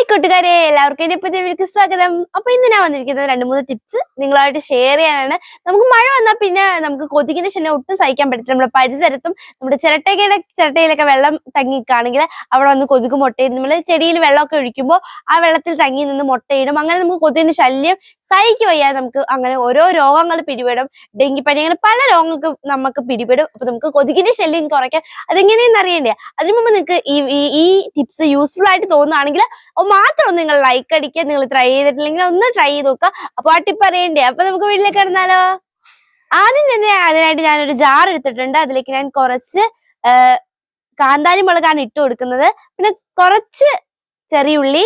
Hi കൂട്ടുകാരെ എല്ലാവർക്കും എന്റെ പുതിയ വീട്ടിൽ സ്വാഗതം. അപ്പൊ ഇന്ന് ഞാൻ വന്നിരിക്കുന്നത് രണ്ട് മൂന്ന് ടിപ്സ് നിങ്ങളായിട്ട് ഷെയർ ചെയ്യാനാണ്. നമുക്ക് മഴ വന്നാൽ പിന്നെ നമുക്ക് കൊതുകിന്റെ ശല്യം ഒട്ടും സഹിക്കാൻ പറ്റില്ല നമ്മുടെ പരിസരത്തും നമ്മുടെ ചിരട്ടയുടെ ചിരട്ടയിലൊക്കെ വെള്ളം തങ്ങിക്കാണെങ്കിൽ അവിടെ വന്ന് കൊതുക് മുട്ടയിടും. നമ്മൾ ചെടിയിൽ വെള്ളമൊക്കെ ഒഴിക്കുമ്പോൾ ആ വെള്ളത്തിൽ തങ്ങി നിന്ന് മുട്ടയിടും. അങ്ങനെ നമുക്ക് കൊതുകിന്റെ ശല്യം സഹിക്ക് വയ്യാതെ നമുക്ക് അങ്ങനെ ഓരോ രോഗങ്ങൾ പിടിപെടും. ഡെങ്കിപ്പനി അങ്ങനെ പല രോഗങ്ങൾക്ക് നമുക്ക് പിടിപെടും. അപ്പൊ നമുക്ക് കൊതുകിന്റെ ശല്യം കുറയ്ക്കാം അതെങ്ങനെയെന്ന് അറിയണ്ടേ? അതിനു മുമ്പ് നിങ്ങൾക്ക് ഈ ഈ- ടിപ്സ് യൂസ്ഫുൾ ആയിട്ട് തോന്നുകയാണെങ്കിൽ മാത്രം നിങ്ങൾ ലൈക്ക് അടിക്കുക. നിങ്ങൾ ട്രൈ ചെയ്തിട്ടില്ലെങ്കിൽ ഒന്ന് ട്രൈ ചെയ്ത് നോക്കുക. അപ്പൊ ആ ടിപ്പ് അറിയണ്ടേ? അപ്പൊ നമുക്ക് വീട്ടിലേക്ക് കിടന്നാലോ? ആദ്യം തന്നെ അതിനായിട്ട് ഞാനൊരു ജാർ എടുത്തിട്ടുണ്ട്. അതിലേക്ക് ഞാൻ കുറച്ച് കാന്താരി മുളകാണ് ഇട്ട് കൊടുക്കുന്നത്. പിന്നെ കുറച്ച് ചെറിയ ഉള്ളി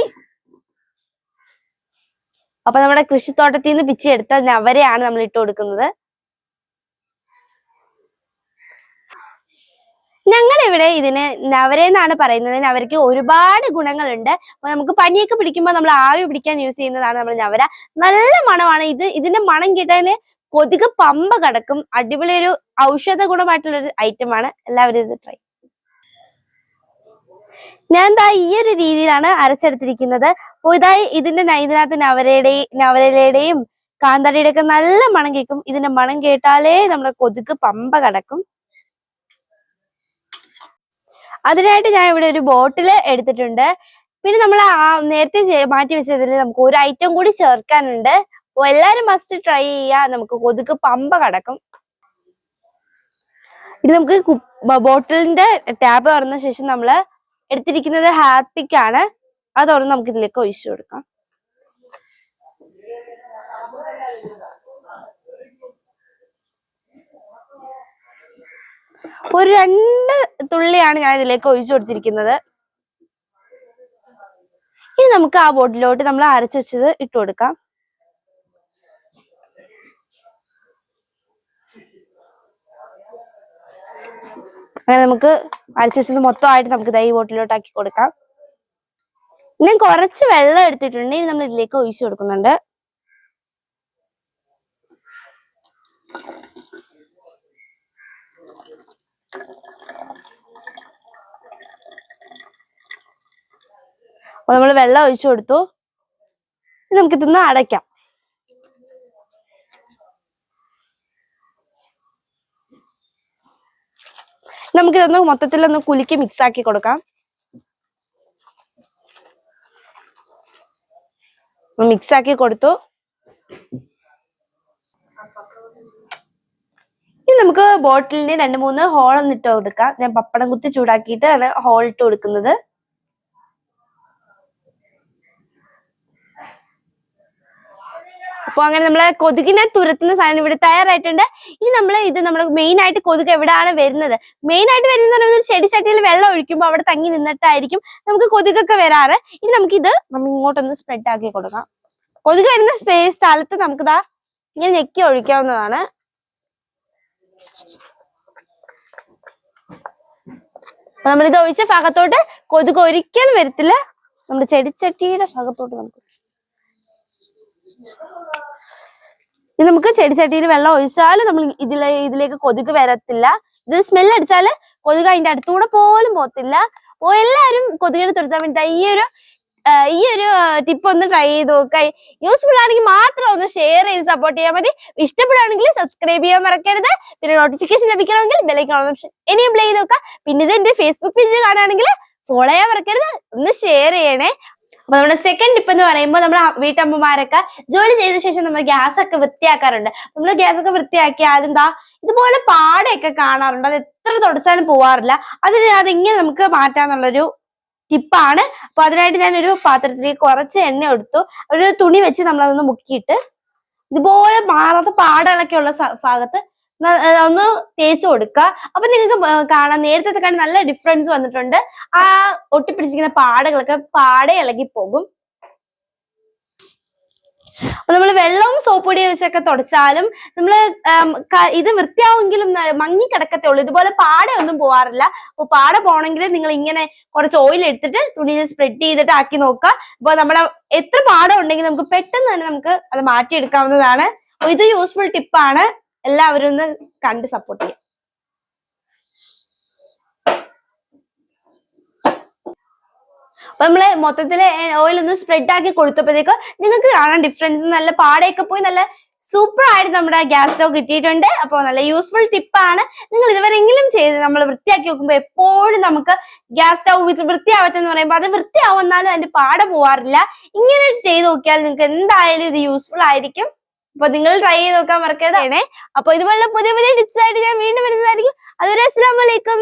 അപ്പൊ നമ്മുടെ കൃഷിത്തോട്ടത്തിൽ നിന്ന് പിച്ചിയെടുത്ത നവരയാണ് നമ്മൾ ഇട്ട് കൊടുക്കുന്നത്. ഞങ്ങളിവിടെ ഇതിന് നവരെന്നാണ് പറയുന്നത്. നവരയ്ക്ക് ഒരുപാട് ഗുണങ്ങളുണ്ട്. അപ്പൊ നമുക്ക് പനിയൊക്കെ പിടിക്കുമ്പോൾ നമ്മൾ ആവി പിടിക്കാൻ യൂസ് ചെയ്യുന്നതാണ് നമ്മൾ നവര. നല്ല മണമാണ് ഇത്. ഇതിന്റെ മണം കിട്ടാന് കൊതുക് പമ്പ കടക്കും. അടിപൊളി ഒരു ഔഷധ ഗുണമായിട്ടുള്ള ഒരു ഐറ്റം ആണ്. എല്ലാവരും ഇത് ട്രൈ ഞാൻ ദാ ഈ ഒരു രീതിയിലാണ് അരച്ചെടുത്തിരിക്കുന്നത്. അപ്പൊ ഇതായി ഇതിന്റെ ന- ഇതിനകത്ത് നവരയുടെയും നവരലയുടെയും കാന്താരിയുടെ ഒക്കെ നല്ല മണം കേൾക്കും. ഇതിന്റെ മണം കേട്ടാലേ നമ്മുടെ കൊതുക് പമ്പ കടക്കും. അതിനായിട്ട് ഞാൻ ഇവിടെ ഒരു ബോട്ടിൽ എടുത്തിട്ടുണ്ട്. പിന്നെ നമ്മൾ നേരത്തെ മാറ്റി വെച്ചതിൽ നമുക്ക് ഒരു ഐറ്റം കൂടി ചേർക്കാനുണ്ട്. അപ്പൊ എല്ലാരും മസ്റ്റ് ട്രൈ ചെയ്യാ. നമുക്ക് കൊതുക് പമ്പ കടക്കും. ഇത് നമുക്ക് ബോട്ടിലിന്റെ ടാബ് തുറന്ന ശേഷം നമ്മൾ എടുത്തിരിക്കുന്നത് ഹാപ്പിക് ആണ് അത് നമുക്ക് ഇതിലേക്ക് ഒഴിച്ചു കൊടുക്കാം. ഒരു രണ്ട് തുള്ളിയാണ് ഞാൻ ഇതിലേക്ക് ഒഴിച്ചു കൊടുത്തിരിക്കുന്നത്. ഇനി നമുക്ക് ആ ബോട്ടിലോട്ട് നമ്മൾ അരച്ചു വെച്ചത് ഇട്ട് കൊടുക്കാം. അങ്ങനെ നമുക്ക് അരച്ചു വെച്ചത് മൊത്തമായിട്ട് നമുക്ക് ദൈ ബോട്ടിലോട്ട് ആക്കി കൊടുക്കാം. പിന്നെ കുറച്ച് വെള്ളം എടുത്തിട്ടുണ്ട്. ഇനി നമ്മൾ ഇതിലേക്ക് ഒഴിച്ചു കൊടുക്കുന്നുണ്ട്. അപ്പൊ നമ്മൾ വെള്ളം ഒഴിച്ചു കൊടുത്തു. നമുക്കിതൊന്ന് അടയ്ക്കാം. നമുക്കിതൊന്ന് മൊത്തത്തിലൊന്ന് കുലുക്കി മിക്സ് ആക്കി കൊടുക്കാം. മിക്സ് ആക്കി കൊടുത്തു. ഇനി നമുക്ക് ബോട്ടിലിന് രണ്ട് മൂന്ന് ഹോൾ ഒന്ന് ഇട്ട് കൊടുക്കാം. ഞാൻ പപ്പടം കുത്തി ചൂടാക്കിയിട്ടാണ് ഹോൾ ഇട്ട് കൊടുക്കുന്നത്. അപ്പൊ അങ്ങനെ നമ്മളെ കൊതുകിനെ തുരത്തുന്ന സാധനം ഇവിടെ തയ്യാറായിട്ടുണ്ട്. ഇനി നമ്മൾ ഇത് നമ്മൾ മെയിൻ ആയിട്ട് കൊതുക് എവിടെയാണ് വരുന്നത്? മെയിൻ ആയിട്ട് വരുന്നത് ഒരു ചെടി ചട്ടിയിൽ വെള്ളം ഒഴിക്കുമ്പോൾ അവിടെ തങ്ങി നിന്നിട്ടായിരിക്കും നമുക്ക് കൊതുകൊക്കെ വരാറ്. ഇനി നമുക്ക് ഇത് നമ്മൾ ഇങ്ങോട്ടൊന്ന് സ്പ്രെഡ് ആക്കി കൊടുക്കാം. കൊതുക് വരുന്ന സ്പേസ് സ്ഥലത്ത് നമുക്കിതാ ഇങ്ങനെ ഞെക്കി ഒഴിക്കാവുന്നതാണ്. നമ്മൾ ഇത് ഒഴിച്ച ഭാഗത്തോട്ട് കൊതുക് ഒരിക്കലും വരത്തില്ല. നമ്മുടെ ചെടിച്ചട്ടിയുടെ ഭാഗത്തോട്ട് നമുക്ക് ഇത് നമുക്ക് ചെടിച്ചട്ടിയിൽ വെള്ളം ഒഴിച്ചാലും നമ്മൾ ഇതിലെ ഇതിലേക്ക് കൊതുക് വരത്തില്ല. ഇത് സ്മെൽ അടിച്ചാൽ കൊതുക് അതിന്റെ അടുത്തുകൂടെ പോലും പോകത്തില്ല. ഓ എല്ലാവരും കൊതുകിനെ തുരത്താൻ വേണ്ടി ഈ ഒരു ഈ ഒരു ടിപ്പ് ഒന്ന് ട്രൈ ചെയ്ത് നോക്കുക യൂസ്ഫുൾ ആണെങ്കിൽ മാത്രം ഒന്ന് ഷെയർ ചെയ്ത് സപ്പോർട്ട് ചെയ്യാൻ മതി. ഇഷ്ടപ്പെടുകയാണെങ്കിൽ സബ്സ്ക്രൈബ് ചെയ്യാൻ മറക്കരുത്. പിന്നെ നോട്ടിഫിക്കേഷൻ ലഭിക്കണമെങ്കിൽ ബെലൈക്കൺ ഓപ്ഷൻ ഇനിയും എനേബിൾ ചെയ്ത് നോക്കുക പിന്നെ ഇത് എന്റെ ഫേസ്ബുക്ക് പേജ് കാണുകയാണെങ്കിൽ ഫോളോ ചെയ്യാൻ മറക്കരുത്. ഒന്ന് ഷെയർ ചെയ്യണേ. അപ്പൊ നമ്മുടെ സെക്കൻഡ് ടിപ്പ് എന്ന് പറയുമ്പോൾ നമ്മുടെ വീട്ടമ്മമാരൊക്കെ ജോലി ചെയ്ത ശേഷം നമ്മൾ ഗ്യാസ് ഒക്കെ വൃത്തിയാക്കാറുണ്ട്. നമ്മൾ ഗ്യാസ് ഒക്കെ വൃത്തിയാക്കിയാലും എന്താ ഇതുപോലെ പാടയൊക്കെ കാണാറുണ്ട്. അത് എത്ര തുടച്ചാലും പോവാറില്ല. അതിന് അതെങ്ങനെ നമുക്ക് മാറ്റാന്നുള്ളൊരു ടിപ്പാണ്. അപ്പൊ അതിനായിട്ട് ഞാൻ ഒരു പാത്രത്തിലേക്ക് കുറച്ച് എണ്ണ എടുത്തു. ഒരു തുണി വെച്ച് നമ്മൾ അതൊന്ന് മുക്കിയിട്ട് ഇതുപോലെ മാറാത്ത പാടകളൊക്കെ ഉള്ള ഭാഗത്ത് ഒന്ന് തേച്ചു കൊടുക്കുക അപ്പൊ നിങ്ങൾക്ക് കാണാം. നേരത്തെ കാണാൻ നല്ല ഡിഫറൻസ് വന്നിട്ടുണ്ട്. ആ ഒട്ടിപ്പിടിച്ചിരിക്കുന്ന പാടുകളൊക്കെ പാടെ ഇളകി പോകും. നമ്മൾ വെള്ളവും സോപ്പ് പൊടിയും വെച്ചൊക്കെ തുടച്ചാലും നമ്മൾ ഇത് വൃത്തിയാവുമെങ്കിലും മങ്ങി കിടക്കത്തേ ഉള്ളൂ. ഇതുപോലെ പാടെ ഒന്നും പോവാറില്ല. അപ്പൊ പാടെ പോകണമെങ്കിൽ നിങ്ങൾ ഇങ്ങനെ കുറച്ച് ഓയിൽ എടുത്തിട്ട് തുണിയിൽ സ്പ്രെഡ് ചെയ്തിട്ട് ആക്കി നോക്കുക. അപ്പൊ നമ്മളെ എത്ര പാടം ഉണ്ടെങ്കിൽ നമുക്ക് പെട്ടെന്ന് തന്നെ നമുക്ക് അത് മാറ്റിയെടുക്കാവുന്നതാണ്. ഇത് യൂസ്ഫുൾ ടിപ്പാണ് എല്ലാവരും ഒന്ന് കണ്ട് സപ്പോർട്ട് ചെയ്യാം. അപ്പൊ നമ്മൾ മൊത്തത്തിൽ ഓയിൽ ഒന്ന് സ്പ്രെഡ് ആക്കി കൊടുത്തപ്പോഴത്തേക്ക് നിങ്ങൾക്ക് കാണാൻ ഡിഫറൻസ് നല്ല പാടയൊക്കെ പോയി നല്ല സൂപ്പർ ആയിട്ട് നമ്മുടെ ഗ്യാസ് സ്റ്റവ് കിട്ടിയിട്ടുണ്ട്. അപ്പോൾ നല്ല യൂസ്ഫുൾ ടിപ്പാണ് നിങ്ങൾ ഇതുവരെങ്കിലും ചെയ്ത് നമ്മൾ വൃത്തിയാക്കി നോക്കുമ്പോൾ എപ്പോഴും നമുക്ക് ഗ്യാസ് സ്റ്റവ് വൃത്തിയാവത്തെന്ന് പറയുമ്പോൾ അത് വൃത്തിയാവുന്നാലും അതിന്റെ പാട പോവാറില്ല. ഇങ്ങനെ ചെയ്ത് നോക്കിയാൽ നിങ്ങൾക്ക് എന്തായാലും ഇത് യൂസ്ഫുൾ ആയിരിക്കും. അപ്പൊ നിങ്ങൾ ട്രൈ ചെയ്ത് നോക്കാൻ മറക്കരുതാണേ അപ്പൊ ഇതുപോലുള്ള പുതിയ പുതിയ ടിപ്സ് ആയിട്ട് ഞാൻ വീണ്ടും വരുന്നതായിരിക്കും. അതുവരെ അസ്സാം വലൈക്കും